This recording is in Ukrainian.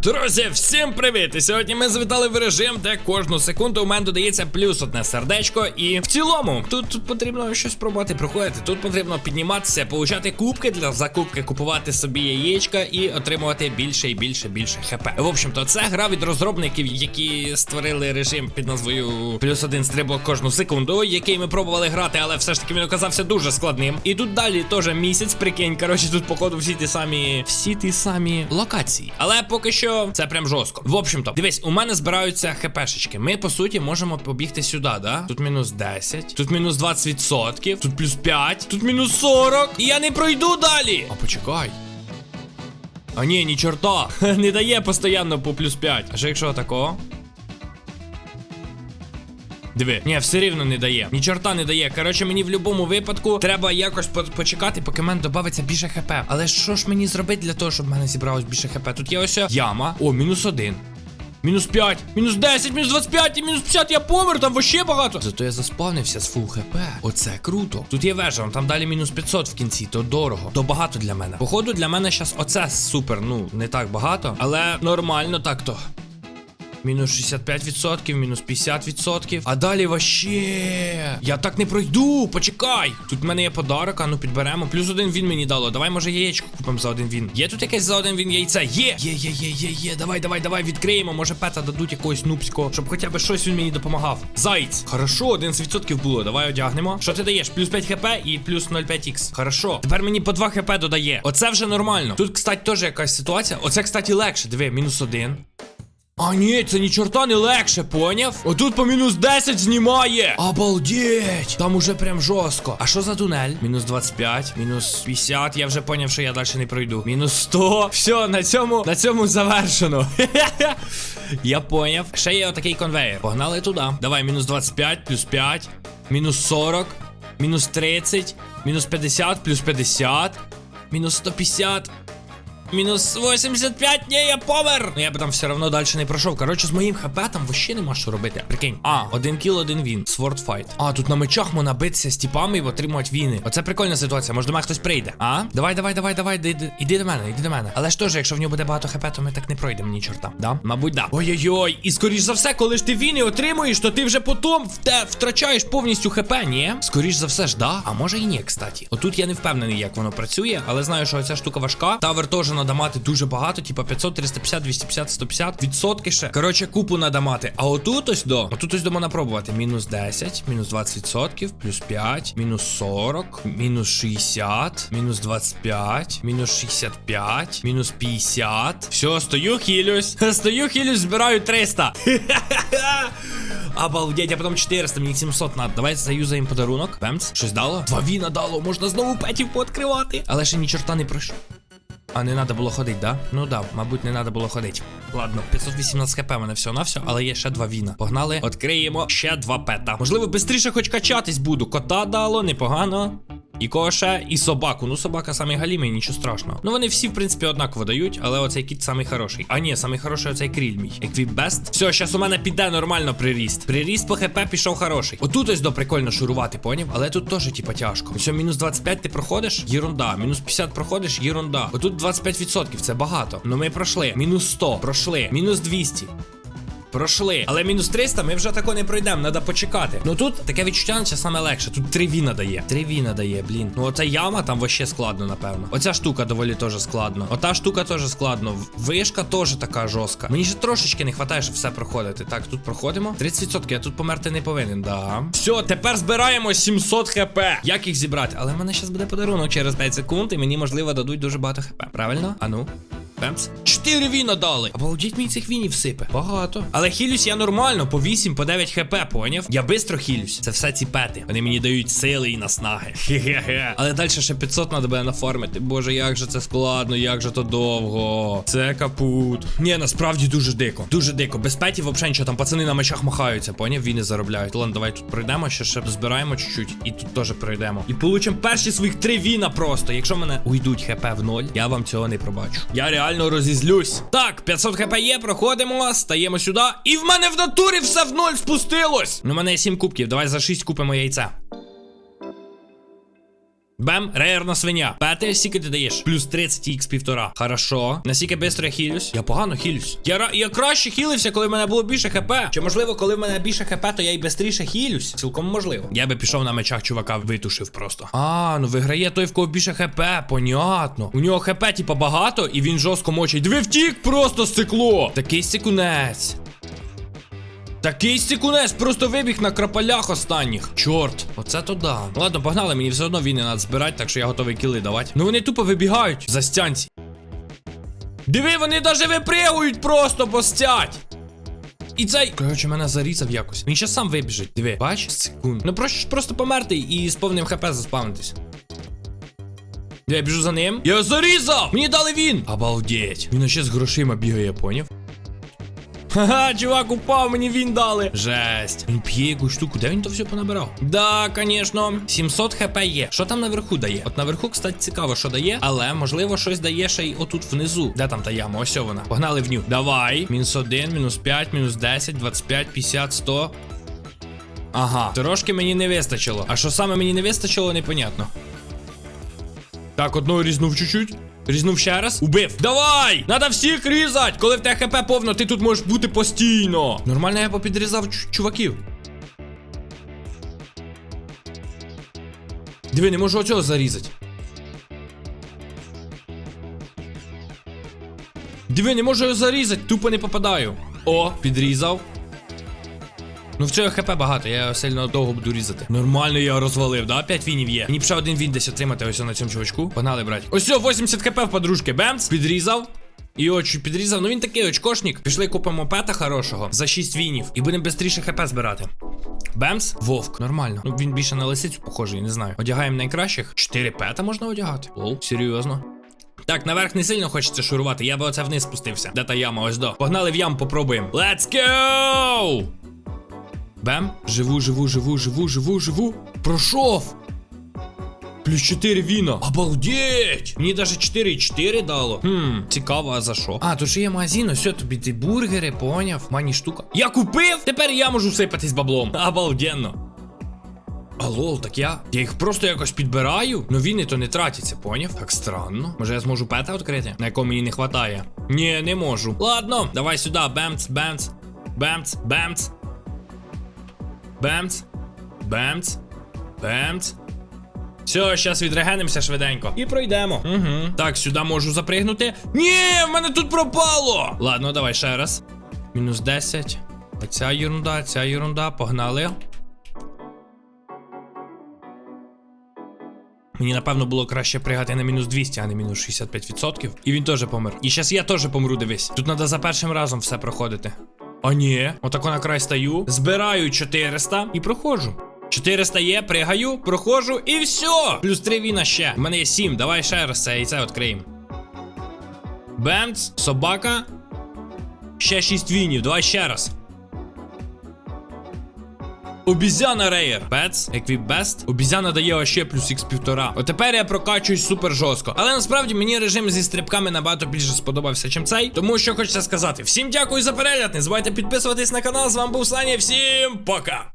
Друзі, всім привіт! І сьогодні ми завітали в режим, де кожну секунду у мене додається плюс одне сердечко. І в цілому тут, потрібно щось пробувати проходити. Тут потрібно підніматися, получати кубки для закупки, купувати собі яєчка і отримувати більше і більше більше хп. В общем-то, це гра від розробників, які створили режим під назвою плюс один стрибок кожну секунду, який ми пробували грати, але все ж таки він оказався дуже складним. І тут далі теж місяць, прикинь. Коротше, тут походу всі ті самі, всі ті самі локації. Але поки що це прям жорстко. В общем-то, дивись, у мене збираються хпшечки. Ми по суті можемо побігти сюди, да? Тут мінус 10, тут мінус 20%, тут плюс 5, тут мінус 40. І я не пройду далі. А почекай. А ні, ні чорта. Не дає постійно по плюс 5. А що якщо такого? Диви, ні, все рівно не дає. Ні чорта не дає. Коротше, мені в будь-якому випадку треба якось по почекати, поки мене додається більше хп. Але що ж мені зробити для того, щоб в мене зібралось більше хп? Тут є ось яма. О, мінус один. Мінус 5, мінус 10, мінус 25 і мінус 50, я помер, там вообще багато. Зато я заспавнився з фул хп. Оце круто. Тут є вежа, там далі мінус 500 в кінці, то дорого. То багато для мене. Походу, для мене зараз оце супер. Ну, не так багато, але нормально так то. Мінус 65%, мінус 50%. А далі вообще. Я так не пройду. Почекай. Тут в мене є подарок, а ну підберемо. Плюс один він мені дало. Давай, може, яєчко купимо за один він. Є тут якесь за один він яйце? Є! Є, є, є, є, є. Давай, давай, давай, відкриємо. Може, пета дадуть якогось нубського, щоб хоча б щось він мені допомагав. Заєць. Хорошо, 11% було. Давай одягнемо. Що ти даєш? Плюс 5 хп і плюс 0,5х. Хорошо. Тепер мені по 2 хп додає. Оце вже нормально. Тут, кстати, теж якась ситуація. Оце, кстати, легше. Диви, мінус один. А ні, це ні чорта не легше, поняв? Отут по мінус 10 знімає. Обалдеть! Там уже прям жорстко. А що за тунель? Мінус 25, мінус 50. Я вже поняв, що я далі не пройду. Мінус 100. Все, на цьому, на цьому завершено. я поняв. Ще є отакий конвейер. Погнали туди. Давай, мінус 25, плюс 5, мінус 40, мінус 30, мінус 50, плюс 50, мінус 150. Мінус 85, ні, я помер! Ну я би там все одно далі не пройшов. Коротше, з моїм хп там вообще нема що робити. Прикинь. А, один кіл, один він. Fight. А, тут на мечах можна битися з тіпами і отримувати війни. Оце прикольна ситуація. Може до мене хтось прийде. А? Давай, давай, давай, давай, іди, іди, до мене, іди до мене. Але ж теж, якщо в нього буде багато хп, то ми так не пройдемо ні чорта. Да? Мабуть, да. Ой-ой-ой. І скоріш за все, коли ж ти війни отримуєш, то ти вже потім вте, втрачаєш повністю хп, ні? Скоріш за все ж, да. А може і ні, кстати. Отут я не впевнений, як воно працює, але знаю, що ця штука важка. Тавер теж треба мати дуже багато типа 500, 350, 250, 150 відсотки ще. Коротше, купу надо мати. А отут ось до. Отут ось до можна пробувати. Мінус 10, мінус 20 відсотків, плюс 5, мінус 40, мінус 60, мінус 25, мінус 65, мінус 50. Все, стою, хілюсь. Стою, хілюсь, збираю 300. Обалдеть, а потім 400, мені 700 надо. Давай заюзаємо подарунок. Бемц, щось дало? Два віна дало, можна знову петів пооткривати. Але ще ні чорта не пройшов. А не треба було ходити, да? Ну да, мабуть, не треба було ходити. Ладно, 518 хп мене все на все, але є ще два віна. Погнали, відкриємо ще два пета. Можливо, швидше хоч качатись буду. Кота дало, непогано. І коша, і собаку. Ну, собака самий галімий, нічого страшного. Ну вони всі, в принципі, однаково дають, але оцей кіт самий хороший. А ні, самий хороший оцей кріль мій. Еквіпбест. Все, зараз у мене піде нормально приріст. Приріст по хп пішов хороший. Отут ось до прикольно шурувати, поняв? Але тут теж, типа, тяжко. Все, мінус 25 ти проходиш, єрунда. Мінус 50 проходиш, єрунда. Отут 25%, це багато. Ну ми пройшли. Мінус 100, пройшли. Мінус 200. Пройшли. Але мінус 300 ми вже тако не пройдемо, треба почекати. Ну тут таке відчуття наче саме легше. Тут три віна дає. Три віна дає, блін. Ну оця яма там вообще складно, напевно. Оця штука доволі теж складно. Ота штука теж складно. Вишка теж така жорстка. Мені ще трошечки не вистачає, щоб все проходити. Так, тут проходимо. 30%, я тут померти не повинен, да. Все, тепер збираємо 700 хп. Як їх зібрати? Але в мене зараз буде подарунок через 5 секунд, і мені, можливо, дадуть дуже багато хп. Правильно? А ну. Пемс. Чотири віна дали. Обалдіть мені цих вінів сипе. Багато. Але хілюсь я нормально, по 8, по 9 хп, поняв? Я бистро хілюсь. Це все ці пети. Вони мені дають сили і наснаги. Хе-хе-хе. Але далі ще 500 треба буде нафармити. Боже, як же це складно, як же то довго. Це капут. Ні, насправді дуже дико. Дуже дико. Без петів взагалі нічого. Там пацани на мечах махаються, поняв? Віни заробляють. Ладно, давай тут пройдемо, ще ще збираємо чуть-чуть. І тут теж пройдемо. І получимо перші своїх три віна просто. Якщо мене уйдуть хп в ноль, я вам цього не пробачу. Я реально розізлюсь. Так, 500 хп є, проходимо, стаємо сюди. І в мене в натурі все в ноль спустилось. Ну, у мене є 7 кубків. Давай за 6 купимо яйця. Бем, рейерна свиня. Пети, скільки ти даєш? Плюс 30 х півтора. Хорошо. Наскільки бистро я хілюсь? Я погано хілюсь. Я, я краще хілився, коли в мене було більше хп. Чи можливо, коли в мене більше хп, то я й бистріше хілюсь? Цілком можливо. Я би пішов на мечах, чувака, витушив просто. А, ну виграє той, в кого більше хп, понятно. У нього хп, типа, багато, і він жорстко мочить. Диви втік просто стекло. Такий секунець. Такий стікунець просто вибіг на крапалях останніх. Чорт, оце то да. Ладно, погнали, мені все одно війни треба збирати, так що я готовий кіли давати. Ну вони тупо вибігають за стянці. Диви, вони навіть випригують просто постять. І цей. Коротше, мене зарізав якось. Він щас сам вибіжить. Диви, бач? Секунд. Ну просто, просто померти і з повним хп заспавнитись. Я біжу за ним. Я зарізав! Мені дали він! Обалдеть. Він ще з грошима бігає, я поняв? Ха-ха, чувак упав, мені він дали. Жесть. Він п'є якусь штуку, де він то все понабирав? Да, звісно. 700 хп є. Що там наверху дає? От наверху, кстати, цікаво, що дає, але можливо щось дає ще й отут внизу. Де там та яма? Ось вона. Погнали в ню. Давай. Мінус 1, мінус 5, мінус 10, 25, 50, 100. Ага, трошки мені не вистачило. А що саме мені не вистачило, непонятно. Так, одного різнув чуть-чуть. Різнув ще раз. Убив. Давай! Надо всіх різать! Коли в тебе хп повно, ти тут можеш бути постійно. Нормально я попідрізав чу- чуваків. Диви, не можу оцього зарізати. Диви, не можу його зарізати, тупо не попадаю. О, підрізав. Ну в цього хп багато, я сильно довго буду різати. Нормально я розвалив, да? 5 вінів є. Мені б ще один він десь отримати ось на цьому чувачку. Погнали, брать. Ось все, 80 хп в подружки. Бемц, підрізав. І очі підрізав. Ну він такий очкошник. Пішли купимо пета хорошого за 6 вінів. І будемо швидше хп збирати. Бемс, вовк, нормально. Ну він більше на лисицю похожий, не знаю. Одягаємо найкращих. 4 пета можна одягати. Лол, серйозно. Так, наверх не сильно хочеться шурувати, я би оце вниз спустився. Де та яма, ось до. Погнали в ям, попробуємо. Let's go! Бем. Живу, живу, живу, живу, живу, живу. Пройшов. Плюс 4 віна. Обалдеть! Мені даже 4,4 дало. Хм, цікаво, а за що? А, тут ще є магазин, ось тобі ті бургери, поняв. Мані штука. Я купив! Тепер я можу сипатись баблом. Обалденно. А лол, так я. Я їх просто якось підбираю. Ну віни то не тратяться, поняв? Так странно. Може я зможу пета відкрити, на якому мені не хватає? Ні, не можу. Ладно, давай сюди. Бемц, бемц, бемц, бемц. Бемц. Бемц. Бемц. Все, зараз відрегенимося швиденько. І пройдемо. Угу. Так, сюди можу запригнути. Ні, в мене тут пропало. Ладно, давай ще раз. Мінус 10. Оця ерунда, ця ерунда, погнали. Мені напевно було краще пригати на мінус 200, а не мінус 65%. І він теж помер. І зараз я теж помру, дивись. Тут треба за першим разом все проходити. А ні, отако на край стаю, збираю 400 і проходжу. 400 є, пригаю, проходжу і все. Плюс 3 віна ще. У мене є 7, давай ще раз це і це відкриємо. Бемц, собака. Ще 6 вінів, давай ще раз. Обізяна Рейер. Пец, Best. Обізяна дає ще плюс ікс півтора. От тепер я прокачуюсь супер жорстко. Але насправді мені режим зі стрибками набагато більше сподобався, чим цей. Тому що хочеться сказати. Всім дякую за перегляд. Не забувайте підписуватись на канал. З вами був Саня. Всім пока.